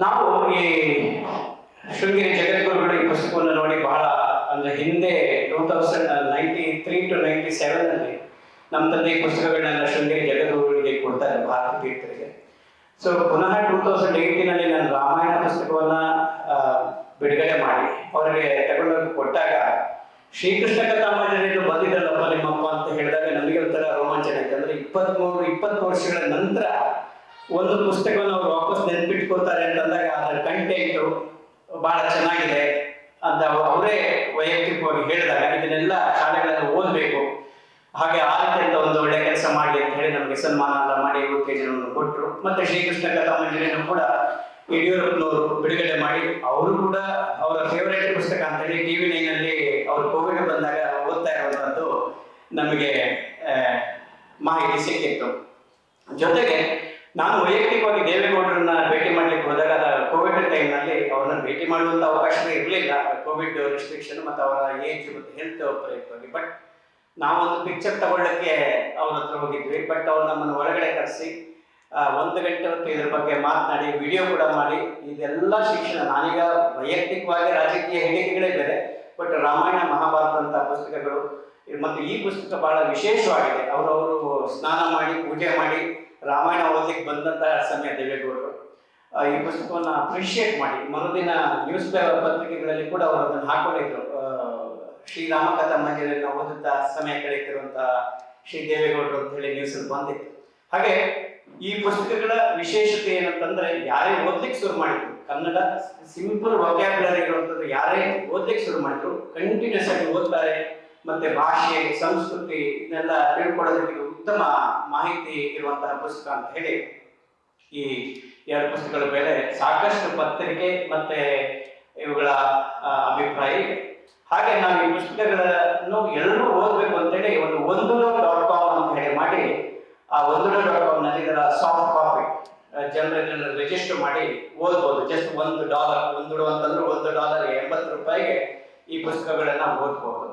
ನಾವು ಈ ಶೃಂಗೇರಿ ಜಗದ್ಗುರುಗಳು ಈ ಪುಸ್ತಕವನ್ನು ನೋಡಿ ಬಹಳ ಅಂದ್ರೆ ಹಿಂದೆ two thousand ninety three to ninety seven ಅಲ್ಲಿ ನಮ್ಮ ತಂದೆ ಪುಸ್ತಕಗಳನ್ನೆಲ್ಲ ಶೃಂಗೇರಿ ಜಗದ್ಗುರುಗಳಿಗೆ ಕೊಡ್ತಾರೆ ಭಾರತ ತೀರ್ಥರಿಗೆ. ಸೊ ಪುನಃ ಟೂ ತೌಸಂಡ್ ಏಯ್ಟೀನಲ್ಲಿ ನಾನು ರಾಮಾಯಣ ಪುಸ್ತಕವನ್ನ ಬಿಡುಗಡೆ ಮಾಡಿ. ಅವರಿಗೆ ತಗೊಂಡೋಗಿ ಕೊಟ್ಟಾಗ ಶ್ರೀಕೃಷ್ಣ ಕಥಾಮಾಜನೆಯನ್ನು ಬಂದಿದ್ದಲ್ಲಪ್ಪ ನಿಮ್ಮಪ್ಪ ಅಂತ ಹೇಳಿದಾಗ ನನಗೆ ಒಂಥರ ರೋಮಾಂಚನ ಆಯ್ತು. ಅಂದ್ರೆ ಇಪ್ಪತ್ಮೂರು, ಇಪ್ಪತ್ತು ವರ್ಷಗಳ ನಂತರ ಒಂದು ಪುಸ್ತಕವನ್ನು ಅವ್ರು ವಾಪಸ್ ನೆನ್ಪಿಟ್ಕೋತಾರೆ ಅಂತಂದಾಗ ಅದರ ಕಂಟೆಂಟ್ ಬಹಳ ಚೆನ್ನಾಗಿದೆ ಅಂತ ಅವರೇ ವೈಯಕ್ತಿಕವಾಗಿ ಹೇಳಿದಾಗ ಇದನ್ನೆಲ್ಲ ಶಾಲೆಗಳಲ್ಲಿ ಓದಬೇಕು. ಹಾಗೆ ಆ ರೀತಿಯಿಂದ ಒಂದು ಒಳ್ಳೆ ಕೆಲಸ ಮಾಡಿ ಅಂತ ಹೇಳಿ ನಮಗೆ ಸನ್ಮಾನ ಎಲ್ಲ ಮಾಡಿ ಉತ್ತೇಜನವನ್ನು ಕೊಟ್ಟರು ಮತ್ತೆ ಶ್ರೀಕೃಷ್ಣ ಕಥಾಮಂಜರಿಯನ್ನು ಕೂಡ ಯಡಿಯೂರಪ್ಪನವರು ಬಿಡುಗಡೆ ಮಾಡಿ, ಅವರು ಕೂಡ ಅವರ ಫೇವರೇಟ್ ಪುಸ್ತಕ ಅಂತ ಹೇಳಿ ಟಿವಿ ನೈನಲ್ಲಿ ಅವರು ಕೋವಿಡ್ ಬಂದಾಗ ಓದ್ತಾ ಇರುವಂತದ್ದು ನಮಗೆ ಮಾಹಿತಿ ಸಿಕ್ಕಿತ್ತು. ಜೊತೆಗೆ ನಾನು ವೈಯಕ್ತಿಕವಾಗಿ ದೇವೇಗೌಡರನ್ನ ಭೇಟಿ ಮಾಡ್ಲಿಕ್ಕೆ ಹೋದಾಗ ಕೋವಿಡ್ ಟೈಮ್ನಲ್ಲಿ ಅವ್ರನ್ನ ಭೇಟಿ ಮಾಡುವಂತ ಅವಕಾಶವೇ ಇರಲಿಲ್ಲ. ಕೋವಿಡ್ ರೆಸ್ಟ್ರಿಕ್ಷನ್ ಮತ್ತು ಅವರ ಏಜ್ ಮತ್ತು ಹೆಲ್ತ್ ಪ್ರಯುಕ್ತವಾಗಿ. ಬಟ್ ನಾವೊಂದು ಪಿಕ್ಚರ್ ತಗೊಳ್ಳಕ್ಕೆ ಅವ್ರ ಹತ್ರ ಹೋಗಿದ್ವಿ. ಬಟ್ ಅವ್ರು ನಮ್ಮನ್ನು ಹೊರಗಡೆ ಕರೆಸಿ ಒಂದು ಗಂಟೆ ಹೊತ್ತು ಇದ್ರ ಬಗ್ಗೆ ಮಾತನಾಡಿ ವಿಡಿಯೋ ಕೂಡ ಮಾಡಿ, ಇದೆಲ್ಲ ಶಿಕ್ಷಣ. ನಾನೀಗ ವೈಯಕ್ತಿಕವಾಗಿ ರಾಜಕೀಯ ಹೇಳಿಕೆಗಳೇ ಬೇರೆ ಬಟ್ ರಾಮಾಯಣ, ಮಹಾಭಾರತ ಅಂತ ಪುಸ್ತಕಗಳು, ಮತ್ತು ಈ ಪುಸ್ತಕ ಬಹಳ ವಿಶೇಷವಾಗಿದೆ. ಅವರವರು ಸ್ನಾನ ಮಾಡಿ, ಪೂಜೆ ಮಾಡಿ ರಾಮಾಯಣ ಓದಲಿಕ್ಕೆ ಬಂದಂತಹ ಸಮಯ ದೇವೇಗೌಡರು. ಈ ಪುಸ್ತಕವನ್ನು ಅಪ್ರಿಷಿಯೇಟ್ ಮಾಡಿ. ಮರುದಿನ ನ್ಯೂಸ್ ಪೇಪರ್ ಪತ್ರಿಕೆಗಳಲ್ಲಿ ಕೂಡ ಅವರು ಅದನ್ನು ಹಾಕೊಂಡಿದ್ರು. ಶ್ರೀರಾಮ ಕಥಾ ಮಂದಿರನ್ನು ಓದುತ್ತಾ ಸಮಯ ಕಳೀತಿರುವಂತಹ ಶ್ರೀ ದೇವೇಗೌಡರು ಅಂತ ಹೇಳಿ ನ್ಯೂಸ್ ಬಂದಿತ್ತು. ಹಾಗೆ ಈ ಪುಸ್ತಕಗಳ ವಿಶೇಷತೆ ಏನಂತಂದ್ರೆ ಯಾರೇ ಓದ್ಲಿಕ್ಕೆ ಶುರು ಮಾಡಿದ್ರು, ಕನ್ನಡ ಸಿಂಪಲ್ ವೊಕ್ಯಾಬ್ಯುಲರಿ ಇರುವಂತದ್ದು ಯಾರೇ ಓದ್ಲಿಕ್ಕೆ ಶುರು ಮಾಡಿದ್ರು ಕಂಟಿನ್ಯೂಸ್ ಆಗಿ ಓದ್ತಾರೆ. ಮತ್ತೆ ಭಾಷೆ, ಸಂಸ್ಕೃತಿ, ಇದನ್ನೆಲ್ಲ ತಿಳ್ಕೊಳ್ಳೋದಕ್ಕೆ ಉತ್ತಮ ಮಾಹಿತಿ ಇರುವಂತಹ ಪುಸ್ತಕ ಅಂತ ಹೇಳಿ ಈ ಎರಡು ಪುಸ್ತಕಗಳ ಮೇಲೆ ಸಾಕಷ್ಟು ಪತ್ರಿಕೆ ಮತ್ತೆ ಇವುಗಳ ಅಭಿಪ್ರಾಯ ಹಾಗೆ ನಾವು ಈ ಪುಸ್ತಕಗಳನ್ನು ಎಲ್ಲರೂ ಓದಬೇಕು ಅಂತೇಳಿ ಒಂದು ಒಂದು ಡಾಟ್ ಕಾಮ್ ಅಂತ ಹೇಳಿ ಮಾಡಿ, ಆ ಒಂದು ಡಾಟ್ ಕಾಮ್ನಲ್ಲಿ ಇದರ ಸಾಫ್ಟ್ ಕಾಪಿ ಜನರಲ್ಲಿ ರಿಜಿಸ್ಟರ್ ಮಾಡಿ ಓದ್ಬೋದು. ಜಸ್ಟ್ ಒಂದು ಡಾಲರ್ ಒಂದು ಅಂತಂದ್ರೆ ಒಂದು ಡಾಲರ್ ಎಂಬತ್ತು ರೂಪಾಯಿಗೆ ಈ ಪುಸ್ತಕಗಳನ್ನ ಓದ್ಬೋದು.